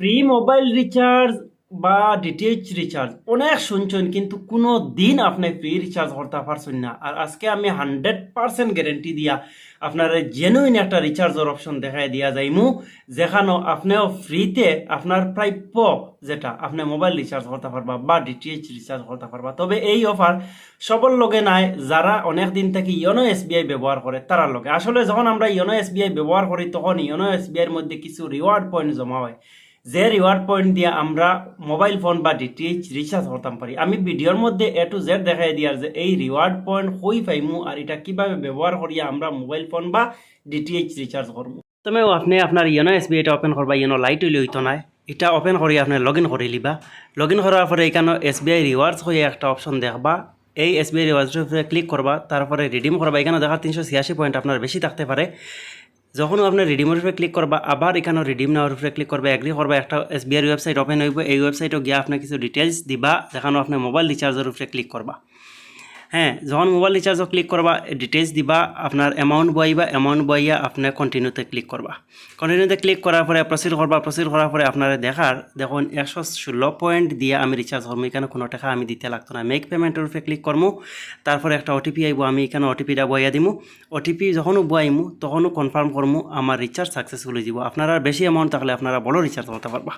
Free mobile recharge বা DTH recharge অনেক শুনছেন, কিন্তু কোনো দিন আপনি ফ্রি রিচার্জ করতে পারছেন না। আর আজকে আমি হান্ড্রেড পার্সেন্ট গ্যারেন্টি দিয়া আপনার জেনুইন একটা রিচার্জের অপশন দেখাই দিয়া যাইমু, যেখানে আপনিও ফ্রিতে আপনার প্রাপ্য যেটা আপনি মোবাইল রিচার্জ করতে পারবা বা ডিটিএইচ রিচার্জ করতে পারবা। তবে এই অফার সবর লগে নাই, যারা অনেক দিন থেকে ইয়োনো এসবিআই ব্যবহার করে, তারার লগে। আসলে যখন আমরা ইয়োনো এসবিআই ব্যবহার করি, তখন ইয়োনো এসবিআইয়ের মধ্যে কিছু রিওয়ার্ড পয়েন্ট জমা হয়। যে রিওয়ার্ড পয়েন্ট দিয়ে আমরা মোবাইল ফোন বা ডিটিএইচ রিচার্জ করতাম পারি। আমি ভিডিওর মধ্যে এ টু জেড দেখাই দিয়ার যে এই রিওয়ার্ড পয়েন্ট হই পাইমু আর এটা কীভাবে ব্যবহার করিয়া আমরা মোবাইল ফোন বা ডিটিএইচ রিচার্জ করব তুমি আপনি আপনার ইয়োনো এসবিআইটা ওপেন করবা ইয়োনো লাইট হইলে হইতো নাই। এটা ওপেন করি আপনি লগ ইন করে লিবা লগ ইন করার পরে এখানে এসবিআই রিওয়ার্ডস হয়ে একটা অপশন দেখবা। এই এসবিআই রিওয়ার্ডসের উপরে ক্লিক করবা তারপরে রিডিম করবা এখানে দেখা তিনশো ছিয়াশি পয়েন্ট আপনার বেশি থাকতে পারে যখন আপনি রিডিমের উপরে ক্লিক করবা, আবার এখানে রিডিম নেওয়ার উপরে ক্লিক করবা এগ্রি করবা, একটা এসবিআই ওয়েবসাইট ওপেন হইব, এই ওয়েবসাইটও গিয়ে আপনার কিছু ডিটেলস দিবা যেখানে আপনি মোবাইল রিচার্জের উপরে ক্লিক করবা। হ্যাঁ যখন মোবাইল রিচার্জও ক্লিক করবা ডিটেলস দিবা, আপনার অ্যামাউন্ট বইবা অ্যামাউন্ট বইয়া আপনার কন্টিনিউতে ক্লিক করবা। কন্টিনিউতে ক্লিক করার পরে প্রসিড করবা প্রসিড করার পরে আপনার দেখার, দেখুন, একশো ষোলো পয়েন্ট দিয়ে আমি রিচার্জ করব। এখানে কোনো টাকা আমি দিতে লাগতো না। মেক পেমেন্টের উপরে ক্লিক করব। তারপরে একটা ওটিপি আইব, আমি এখানে ওটিপিটা বইয়া দিমু। ওটিপি যখনও বয়াইমু তখনও কনফার্ম করমু আমার রিচার্জ সাকসেসফুল হয়ে যাব। আপনারা বেশি অ্যামাউন্ট থাকলে আপনারা বড় রিচার্জ করতে পারবা।